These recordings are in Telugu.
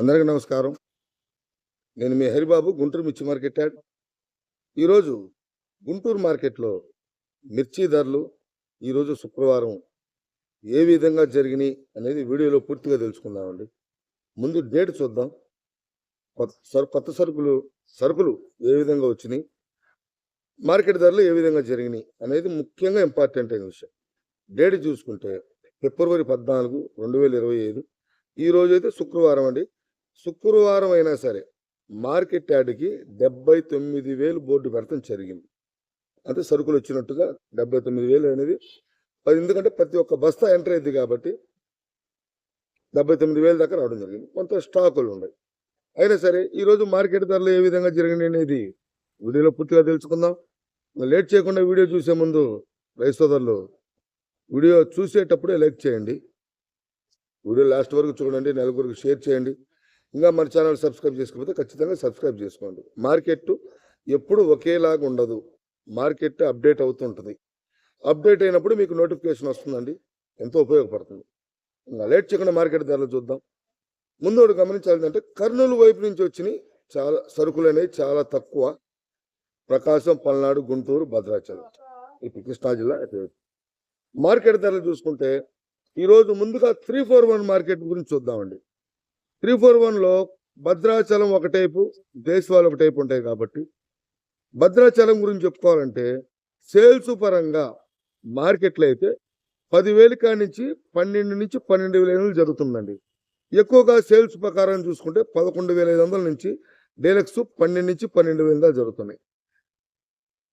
అందరికీ నమస్కారం. నేను మీ హరిబాబు గుంటూరు మిర్చి మార్కెట్ యాడ్. ఈరోజు గుంటూరు మార్కెట్లో మిర్చి ధరలు ఈరోజు శుక్రవారం ఏ విధంగా జరిగినాయి అనేది వీడియోలో పూర్తిగా తెలుసుకుందామండి. ముందు డేట్ చూద్దాం. కొత్త సరు కొత్త సరుకులు సరుకులు ఏ విధంగా వచ్చినాయి మార్కెట్ ధరలు ఏ విధంగా జరిగినాయి అనేది ముఖ్యంగా ఇంపార్టెంట్ అయిన విషయం. డేట్ చూసుకుంటే ఫిబ్రవరి పద్నాలుగు రెండు వేల ఇరవై ఐదు ఈ రోజు అయితే శుక్రవారం అండి. శుక్రవారం అయినా సరే మార్కెట్ యార్డ్కి డెబ్బై తొమ్మిది వేలు బోర్డు పెడతాం జరిగింది. అంటే సరుకులు వచ్చినట్టుగా డెబ్బై తొమ్మిది వేలు అనేది అది ఎందుకంటే ప్రతి ఒక్క బస్తా ఎంటర్ అయింది కాబట్టి డెబ్బై తొమ్మిది వేలు దాకా రావడం జరిగింది. కొంత స్టాకులు ఉన్నాయి. అయినా సరే ఈరోజు మార్కెట్ ధరలు ఏ విధంగా జరిగినాయి అనేది వీడియోలో పూర్తిగా తెలుసుకుందాం. లేట్ చేయకుండా వీడియో చూసే ముందు రైతు సోదరులు వీడియో చూసేటప్పుడే లైక్ చేయండి. వీడియో లాస్ట్ వరకు చూడండి నలుగురికి షేర్ చేయండి. ఇంకా మన ఛానల్ సబ్స్క్రైబ్ చేసుకోకపోతే ఖచ్చితంగా సబ్స్క్రైబ్ చేసుకోండి. మార్కెట్ ఎప్పుడు ఒకేలాగా ఉండదు. మార్కెట్ అప్డేట్ అవుతుంటుంది. అప్డేట్ అయినప్పుడు మీకు నోటిఫికేషన్ వస్తుందండి. ఎంతో ఉపయోగపడుతుంది. ఇంకా లేట్ చేయకుండా మార్కెట్ ధరలు చూద్దాం. ముందు ఒకటి గమనించాలంటే కర్నూలు వైపు నుంచి వచ్చినాయి చాలా సరుకులు అనేవి చాలా తక్కువ. ప్రకాశం పల్నాడు గుంటూరు భద్రాచలం. ఇప్పుడు కృష్ణా జిల్లా. మార్కెట్ ధరలు చూసుకుంటే ఈరోజు ముందుగా త్రీ ఫోర్ వన్ మార్కెట్ గురించి చూద్దామండి. త్రీ ఫోర్ వన్లో భద్రాచలం ఒక టైపు దేశవాళ్ ఒక టైపు ఉంటాయి కాబట్టి. భద్రాచలం గురించి చెప్పుకోవాలంటే సేల్స్ పరంగా మార్కెట్లో అయితే పదివేల కాడి నుంచి పన్నెండు నుంచి పన్నెండు వేల ఎనిమిది జరుగుతుందండి. ఎక్కువగా సేల్స్ ప్రకారం చూసుకుంటే పదకొండు వేల ఐదు వందల నుంచి డీలక్స్ పన్నెండు నుంచి పన్నెండు వేల దాకా జరుగుతున్నాయి.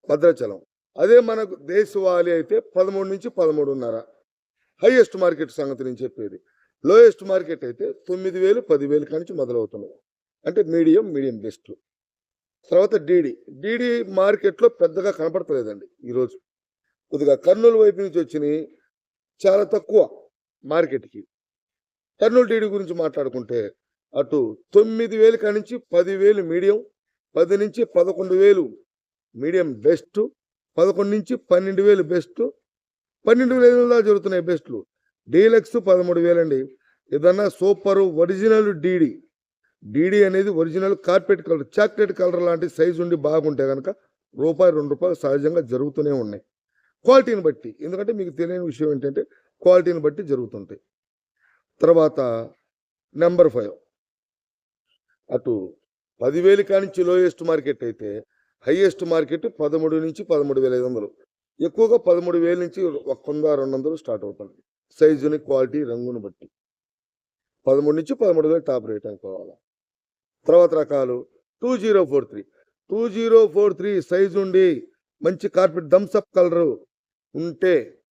భద్రాచలం. అదే మనకు దేశవాళి అయితే పదమూడు నుంచి పదమూడున్నర. హైయెస్ట్ మార్కెట్ సంగతి నేను చెప్పేది. లోయెస్ట్ మార్కెట్ అయితే తొమ్మిది వేలు పదివేలు కానించి మొదలవుతున్నాయి. అంటే మీడియం మీడియం బెస్ట్. తర్వాత డీడీ. డీడీ మార్కెట్లో పెద్దగా కనపడతలేదండి ఈరోజు. కొద్దిగా కర్నూలు వైపు నుంచి వచ్చినాయి. చాలా తక్కువ మార్కెట్కి. కర్నూలు డీడీ గురించి మాట్లాడుకుంటే అటు తొమ్మిది వేలు కానించి పదివేలు మీడియం పది నుంచి పదకొండు వేలు మీడియం బెస్ట్ పదకొండు నుంచి పన్నెండు వేలు బెస్ట్ పన్నెండు వేల జరుగుతున్నాయి బెస్ట్లు. డీలక్స్ పదమూడు వేలండి. ఏదన్నా సూపర్ ఒరిజినల్ డీడీ. డీడీ అనేది original carpet colour chocolate colour లాంటి సైజు ఉండి బాగుంటే కనుక రూపాయి రెండు రూపాయలు సహజంగా జరుగుతూనే ఉన్నాయి. క్వాలిటీని బట్టి ఎందుకంటే మీకు తెలియని విషయం ఏంటంటే క్వాలిటీని బట్టి జరుగుతుంటాయి. తర్వాత నెంబర్ ఫైవ్. అటు పదివేలు కానించి లోయెస్ట్ మార్కెట్ అయితే హైయెస్ట్ మార్కెట్ పదమూడు నుంచి పదమూడు వేల ఐదు వందలు. ఎక్కువగా పదమూడు వేల నుంచి ఒక వంద రెండు వందలు స్టార్ట్ అవుతుంది. సైజుని క్వాలిటీ రంగును బట్టి. పదమూడు నుంచి పదమూడు వేలు టాప్ రేట్ అనుకోవాలి? తర్వాత రకాలు. Two zero four three. Two zero four three size ఉండి మంచి కార్పెట్ థమ్స్అప్ కలరు ఉంటే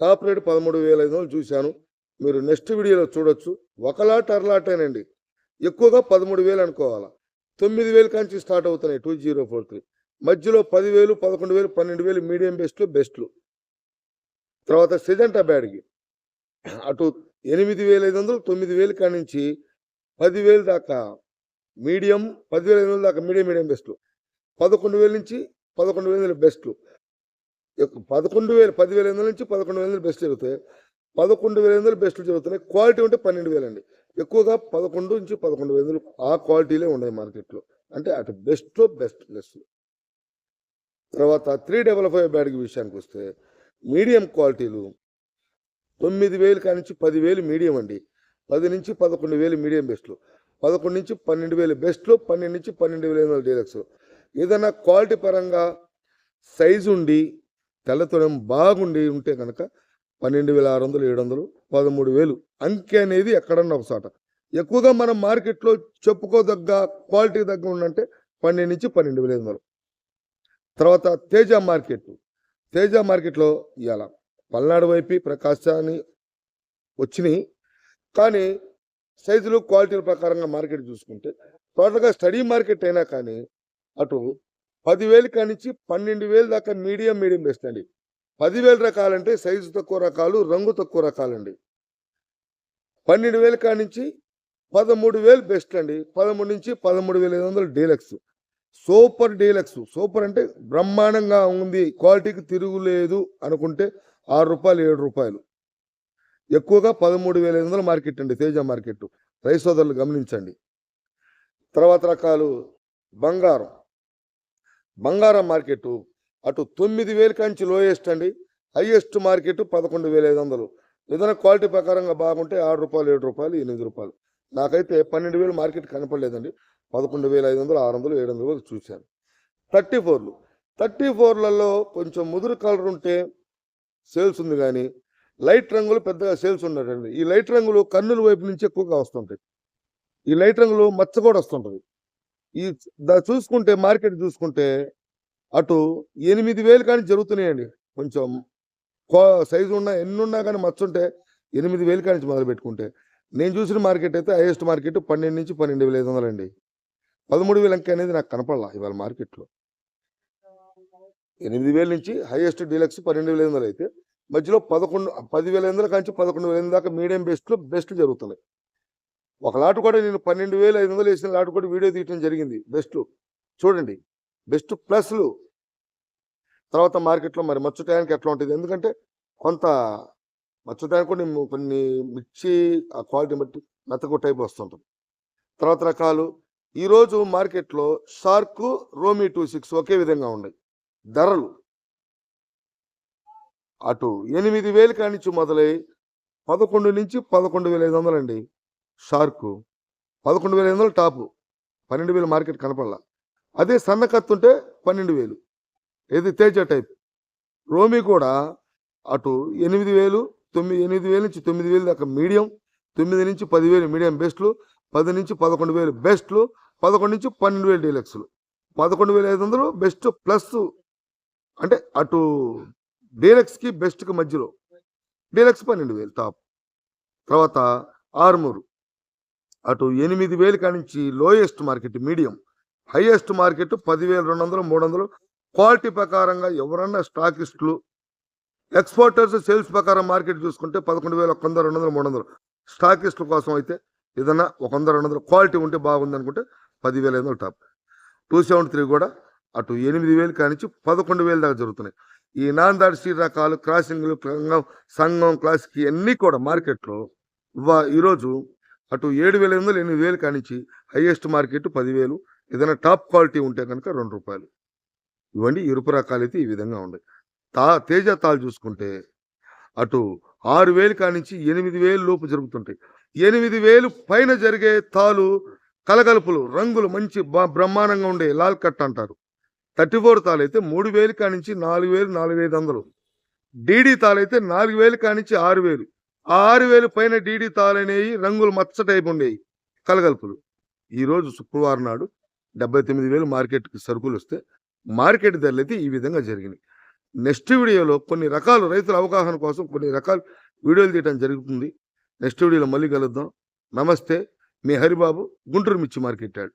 టాప్ రేట్ పదమూడు వేల ఐదు వందలు చూశాను. మీరు నెక్స్ట్ వీడియోలో చూడొచ్చు. ఒకలాట అరలాటేనండి ఎక్కువగా పదమూడు వేలు అనుకోవాలా? తొమ్మిది వేలు కాంచి స్టార్ట్ అవుతున్నాయి టూ జీరో ఫోర్ త్రీ. మధ్యలో పదివేలు పదకొండు వేలు పన్నెండు వేలు మీడియం బెస్ట్లు బెస్ట్లు. తర్వాత సెజెంటా బ్యాడ్కి. అటు ఎనిమిది వేల ఐదు వందలు తొమ్మిది వేలు కాడి నుంచి పదివేలు దాకా మీడియం పదివేల ఐదు వందల దాకా మీడియం మీడియం బెస్ట్లు. పదకొండు వేల నుంచి పదకొండు వేల బెస్ట్లు. పదకొండు వేలు పదివేల ఐదు వందల నుంచి పదకొండు వేల బెస్ట్ జరుగుతాయి. పదకొండు వేల ఐదు వందలు బెస్ట్లు జరుగుతున్నాయి. క్వాలిటీ ఉంటే పన్నెండు వేలు అండి ఎక్కువగా పదకొండు నుంచి పదకొండు వేలు ఆ క్వాలిటీలే ఉన్నాయి మార్కెట్లో. అంటే అటు బెస్ట్ బెస్ట్ ప్లస్ తర్వాత త్రీ డబల్ ఫైవ్ బ్యాడ్కి విషయానికి వస్తే మీడియం క్వాలిటీలు తొమ్మిది వేలు కానించి పదివేలు మీడియం అండి. పది నుంచి పదకొండు వేలు మీడియం బెస్ట్లు పదకొండు నుంచి పన్నెండు వేలు బెస్ట్లు పన్నెండు నుంచి పన్నెండు వేల ఎనిమిది డీలక్స్ ఏదైనా క్వాలిటీ పరంగా సైజు ఉండి తెల్లతోనం బాగుండి ఉంటే కనుక పన్నెండు వేల ఆరు వందలు ఏడు వందలు పదమూడు వేలు అంకె అనేది ఎక్కడన్నా ఒక చోట. ఎక్కువగా మనం మార్కెట్లో చెప్పుకోదగ్గ క్వాలిటీ దగ్గర ఉందంటే పన్నెండు నుంచి పన్నెండు వేల ఎనిమిది వందలు. తర్వాత తేజ మార్కెట్. తేజ మార్కెట్లో ఇవాళ పల్నాడు వైపు ప్రకాశాన్ని వచ్చినాయి. కానీ సైజులు క్వాలిటీల ప్రకారంగా మార్కెట్ చూసుకుంటే టోటల్గా స్టడీ మార్కెట్ అయినా కానీ అటు పదివేలు కానించి పన్నెండు వేలు దాకా మీడియం మీడియం బెస్ట్ అండి. పదివేల రకాలంటే సైజు తక్కువ రకాలు రంగు తక్కువ రకాలండి. పన్నెండు వేలు కానించి పదమూడు వేలు బెస్ట్ అండి. పదమూడు నుంచి పదమూడు వేల ఐదు వందలు డీలక్స్. సూపర్ డీలక్స్ సూపర్ అంటే బ్రహ్మాండంగా ఉంది క్వాలిటీకి తిరుగులేదు అనుకుంటే ఆరు రూపాయలు ఏడు రూపాయలు. ఎక్కువగా పదమూడు వేల ఐదు వందల మార్కెట్ అండి తేజ మార్కెట్. రైతు సోదరులు గమనించండి. తర్వాత రకాలు బంగారం. బంగారం మార్కెట్ అటు తొమ్మిది వేల కంచి లోయెస్ట్ అండి హైయెస్ట్ మార్కెట్ పదకొండు వేల ఐదు వందలు. ఏదైనా క్వాలిటీ ప్రకారంగా బాగుంటే ఆరు రూపాయలు ఏడు రూపాయలు ఎనిమిది రూపాయలు. నాకైతే పన్నెండు వేలు మార్కెట్ కనపడలేదండి. పదకొండు వేల ఐదు వందలు ఆరు వందలు ఏడు వందలు వరకు చూశాను. థర్టీ ఫోర్లు. థర్టీ ఫోర్లలో కొంచెం ముదురు కలర్ ఉంటే సేల్స్ ఉంది కానీ లైట్ రంగులు పెద్దగా సేల్స్ ఉండటండి ఈ లైట్ రంగులు కన్నుల వైపు నుంచి ఎక్కువగా వస్తుంటాయి. ఈ లైట్ రంగులు మచ్చ కూడా వస్తుంటుంది. ఈ దా- చూసుకుంటే మార్కెట్ చూసుకుంటే అటు ఎనిమిది వేలు కానీ జరుగుతున్నాయండి. కొంచెం సైజు ఉన్నా ఎన్ని ఉన్నా కానీ మచ్చ ఉంటే ఎనిమిది వేలు కానీ మొదలు పెట్టుకుంటే నేను చూసిన మార్కెట్ అయితే హైయెస్ట్ మార్కెట్ పన్నెండు నుంచి పన్నెండు వేల ఐదు వందలు అండి పదమూడు వేల అంకె అనేది నాకు కనపడాల ఇవాళ మార్కెట్లో. ఎనిమిది వేల నుంచి హైయెస్ట్ డీలక్స్ పన్నెండు వేల ఎనిమిది అయితే మధ్యలో పదకొండు పదివేల ఐదు కాంచి పదకొండు వేల దాకా మీడియం బెస్ట్లో బెస్ట్ జరుగుతున్నాయి. ఒక లాటు కూడా నేను పన్నెండు వేల ఐదు వందలు వేసిన లాటు కూడా వీడియో తీయటం జరిగింది బెస్ట్. చూడండి బెస్ట్ ప్లస్లు. తర్వాత మార్కెట్లో మరి మచ్చు టయానికి ఎట్లా ఉంటుంది? ఎందుకంటే కొంత మచ్చు టయానికి కొన్ని కొన్ని మిర్చి ఆ క్వాలిటీ బట్టి మెత్తకు టైప్ వస్తుంటుంది. తర్వాత రకాలు ఈరోజు మార్కెట్లో షార్క్ రోమీ టూ సిక్స్ ఒకే విధంగా ఉన్నాయి. ధరలు. అటు ఎనిమిది వేలు కానించి మొదలై పదకొండు నుంచి పదకొండు వేల ఐదు వందలు అండి షార్క్ పదకొండు వేల ఐదు వందలు టాపు. పన్నెండు వేలు మార్కెట్ కనపడాల. అదే సన్నకత్తు ఉంటే పన్నెండు వేలు. ఏది తేజ టైప్. రోమి కూడా అటు ఎనిమిది వేలు తొమ్మిది ఎనిమిది వేలు నుంచి తొమ్మిది వేలు దాకా మీడియం తొమ్మిది నుంచి పదివేలు మీడియం బెస్ట్లు పది నుంచి పదకొండు వేలు బెస్ట్లు పదకొండు నుంచి పన్నెండు వేలు డీలక్స్లు. పదకొండు వేల ఐదు వందలు బెస్ట్ ప్లస్ అంటే అటు డీలక్స్కి బెస్ట్కి మధ్యలో. డీలక్స్ పన్నెండు వేలు టాప్. తర్వాత ఆర్మూరు. అటు ఎనిమిది వేలు కానించి lowest market medium. Highest market పదివేల రెండు వందలు మూడు వందలు. క్వాలిటీ ప్రకారంగా ఎవరన్నా స్టాకిస్టులు ఎక్స్పోర్టర్స్ సేల్స్ ప్రకారం మార్కెట్ చూసుకుంటే పదకొండు వేల ఒక్క వంద రెండు వందలు మూడు వందలు. స్టాకిస్టుల కోసం అయితే ఏదన్నా ఒక వంద రెండు వందల క్వాలిటీ ఉంటే బాగుంది అనుకుంటే పదివేల ఐదు వందలు టాప్. టూ సెవెంటీ త్రీ కూడా అటు ఎనిమిది వేలు కానించి పదకొండు వేలు దాకా జరుగుతున్నాయి. ఈ నాందాడి దాడి రకాలు క్రాసింగ్లు సంఘం సంఘం క్లాసిక్ అన్నీ కూడా మార్కెట్లో ఈరోజు అటు ఏడు వేల ఎనిమిది వందలు ఎనిమిది వేలు కానించి హైయెస్ట్ మార్కెట్ పదివేలు ఏదైనా టాప్ క్వాలిటీ ఉంటే కనుక రెండు రూపాయలు. ఇవ్వండి ఎరుపు రకాలు అయితే ఈ విధంగా ఉన్నాయి. తా తేజ తాలు చూసుకుంటే అటు ఆరు వేలు కానించి ఎనిమిది వేలు లోపు జరుగుతుంటాయి. ఎనిమిది వేలు పైన జరిగే తాలు కలగలుపులు రంగులు మంచి బ- బ్రహ్మాండంగా ఉండే లాల్ కట్ అంటారు. థర్టీ ఫోర్ తాలైతే మూడు వేలు కానించి నాలుగు వేలు నాలుగు ఐదు వందలు. డీడీ తాలైతే నాలుగు వేలు కానించి ఆరు వేలు. ఆ ఆరు వేలు పైన డీడీ తాలనేవి రంగులు మచ్చ టైపు ఉండేవి కలగలుపులు. ఈరోజు శుక్రవారం నాడు డెబ్బై తొమ్మిది వేలు మార్కెట్కి సరుకులు వస్తే మార్కెట్ ధరలు అయితే ఈ విధంగా జరిగినాయి. నెక్స్ట్ వీడియోలో కొన్ని రకాలు రైతుల అవగాహన కోసం కొన్ని రకాల వీడియోలు తీయడం జరుగుతుంది. నెక్స్ట్ వీడియోలో మళ్ళీ కలుద్దాం. నమస్తే. మీ హరిబాబు గుంటూరు మిర్చి మార్కెట్ యాడ్.